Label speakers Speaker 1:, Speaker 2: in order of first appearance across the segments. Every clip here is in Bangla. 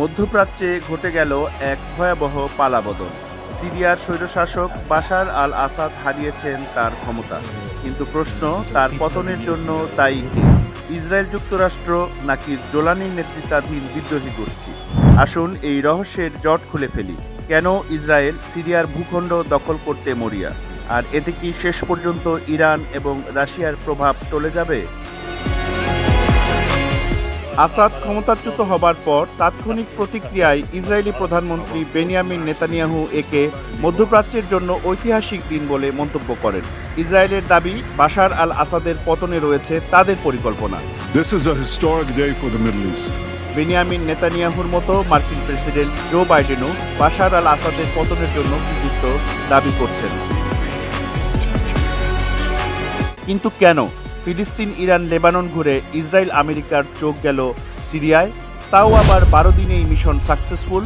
Speaker 1: মধ্যপ্রাচ্যে ঘটে গেল এক ভয়াবহ পালাবদল সিরিয়ার স্বৈরশাসক বাশার আল আসাদ হারিয়েছেন তার ক্ষমতা কিন্তু প্রশ্ন তার পতনের জন্য তাই কি ইসরায়েল যুক্তরাষ্ট্র নাকি জোলানির নেতৃত্বাধীন বিদ্রোহী গোষ্ঠী আসুন এই রহস্যের জট খুলে ফেলি কেন ইসরায়েল সিরিয়ার ভূখণ্ড দখল করতে মরিয়া আর এতে কি শেষ পর্যন্ত ইরান এবং রাশিয়ার প্রভাব চলে যাবে
Speaker 2: আসাদ ক্ষমতাচ্যুত হবার পর তাৎক্ষণিক প্রতিক্রিয়ায় ইসরায়েলি প্রধানমন্ত্রী বেনিয়ামিন নেতানিয়াহু একে মধ্যপ্রাচ্যের জন্য ঐতিহাসিক দিন বলে মন্তব্য করেন ইসরায়েলের দাবি বাশার আল আসাদের পতনে রয়েছে তাদের পরিকল্পনা বেনিয়ামিন নেতানিয়াহুর মতো মার্কিন প্রেসিডেন্ট জো বাইডেনও বাশার আল আসাদের পতনের জন্য কৃতিত্ব দাবি করছেন কিন্তু কেন ফিলিস্তিন ইরান লেবানন ঘুরে ইসরায়েল আমেরিকার চোখ গেল সিরিয়ায় তাও আবার বারো দিনেই মিশন সাকসেসফুল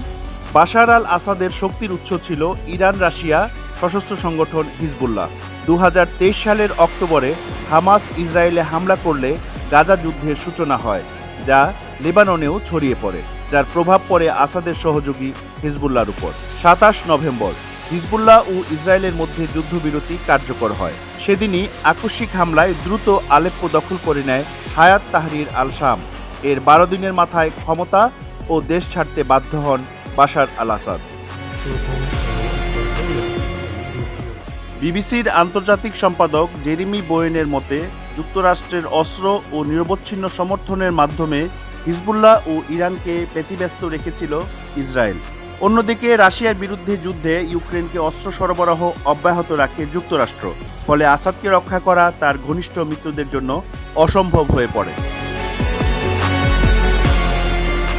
Speaker 2: বাশার আল আসাদের শক্তির উৎস ছিল ইরান রাশিয়া সশস্ত্র সংগঠন হিজবুল্লাহ দু সালের অক্টোবরে হামাস ইসরায়েলে হামলা করলে গাজা যুদ্ধের সূচনা হয় যা লেবাননেও ছড়িয়ে পড়ে যার প্রভাব পড়ে আসাদের সহযোগী হিজবুল্লার উপর সাতাশ নভেম্বর হিজবুল্লাহ ও ইসরায়েলের মধ্যে যুদ্ধবিরতি কার্যকর হয় সেদিনই আকস্মিক হামলায় দ্রুত আলেপ্পো দখল করে নেয় হায়াত তাহরির আল শাম এর বারো দিনের মাথায় ক্ষমতা ও দেশ ছাড়তে বাধ্য হন বাশার আল আসাদ বিবিসির আন্তর্জাতিক সম্পাদক জেরিমি বোয়েনের মতে যুক্তরাষ্ট্রের অস্ত্র ও নিরবচ্ছিন্ন সমর্থনের মাধ্যমে হিজবুল্লাহ ও ইরানকে ব্যতিব্যস্ত রেখেছিল ইসরায়েল অন্যদিকে রাশিয়ার বিরুদ্ধে যুদ্ধে ইউক্রেনকে অস্ত্র সরবরাহ অব্যাহত রাখে যুক্তরাষ্ট্র ফলে আসাদকে রক্ষা করা তার ঘনিষ্ঠ মিত্রদের জন্য অসম্ভব হয়ে পড়ে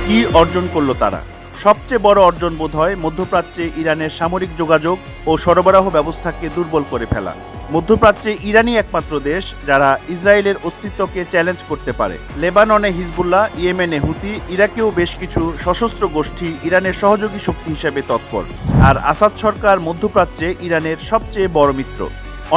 Speaker 2: কি অর্জন করল তারা সবচেয়ে বড় অর্জন বোধ হয় মধ্যপ্রাচ্যে ইরানের সামরিক যোগাযোগ ও সরবরাহ ব্যবস্থাকে দুর্বল করে ফেলা মধ্যপ্রাচ্যে ইরানই একমাত্র দেশ যারা ইসরায়েলের অস্তিত্বকে চ্যালেঞ্জ করতে পারে লেবাননে হিজবুল্লাহ ইয়েমেনে হুতি ইরাকেও বেশ কিছু সশস্ত্র গোষ্ঠী ইরানের সহযোগী শক্তি হিসেবে তৎপর আর আসাদ সরকার মধ্যপ্রাচ্যে ইরানের সবচেয়ে বড় মিত্র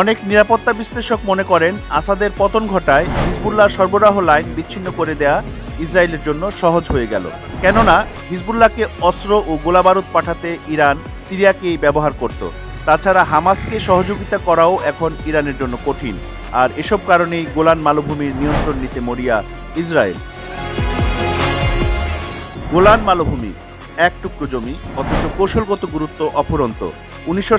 Speaker 2: অনেক নিরাপত্তা বিশ্লেষক মনে করেন আসাদের পতন ঘটায় হিজবুল্লাহ সরবরাহ লাইন বিচ্ছিন্ন করে দেয়া ইসরায়েলের জন্য সহজ হয়ে গেল কেননা হিজবুল্লাহকে অস্ত্র ও গোলাবারুদ পাঠাতে ইরান সিরিয়াকেই ব্যবহার করত তাছাড়া হামাসকে সহযোগিতা করাও এখন ইরানের জন্য কঠিন আর এসব কারণেই গোলান মালভূমির নিয়ন্ত্রণ নিতে মরিয়া ইসরায়েল গোলান মালভূমি এক টুকরো জমি অথচ কৌশলগত গুরুত্ব অপরন্ত উনিশশো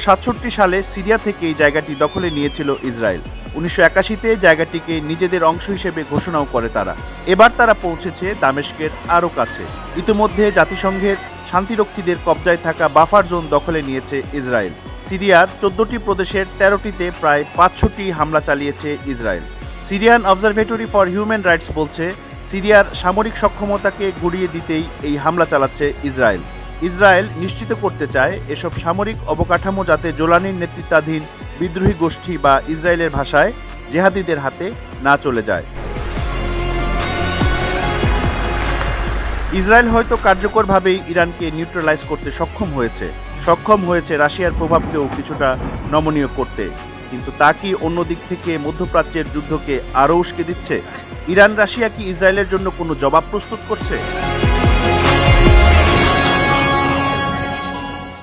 Speaker 2: সালে সিরিয়া থেকে এই জায়গাটি দখলে নিয়েছিল ইসরায়েল উনিশশো একাশিতে জায়গাটিকে নিজেদের অংশ হিসেবে ঘোষণাও করে তারা এবার তারা পৌঁছেছে দামেস্কের আরও কাছে ইতিমধ্যে জাতিসংঘের শান্তিরক্ষীদের কবজায় থাকা বাফার জোন দখলে নিয়েছে ইসরায়েল সিরিয়ার চোদ্দটি প্রদেশের তেরোটিতে প্রায় পাঁচশোটি হামলা চালিয়েছে Israel Syrian observatory for human rights বলছে সিরিয়ার সামরিক সক্ষমতাকে গুড়িয়ে দিতেই এই হামলা চালাচ্ছে ইসরায়েল ইসরায়েল নিশ্চিত করতে চায় এসব সামরিক অবকাঠামো যাতে জোলানির নেতৃত্বাধীন বিদ্রোহী গোষ্ঠী বা ইসরায়েলের ভাষায় জেহাদিদের হাতে না চলে যায় ইসরায়েল হয়তো কার্যকরভাবেই ইরানকে নিউট্রালাইজ করতে সক্ষম হয়েছে সক্ষম হয়েছে রাশিয়ার প্রভাবকেও কিছুটা নমনীয় করতে কিন্তু তা কি অন্য দিক থেকে মধ্যপ্রাচ্যের যুদ্ধকে আরও উস্কে দিচ্ছে ইরান রাশিয়া কি ইসরায়েলের জন্য কোনো জবাব প্রস্তুত করছে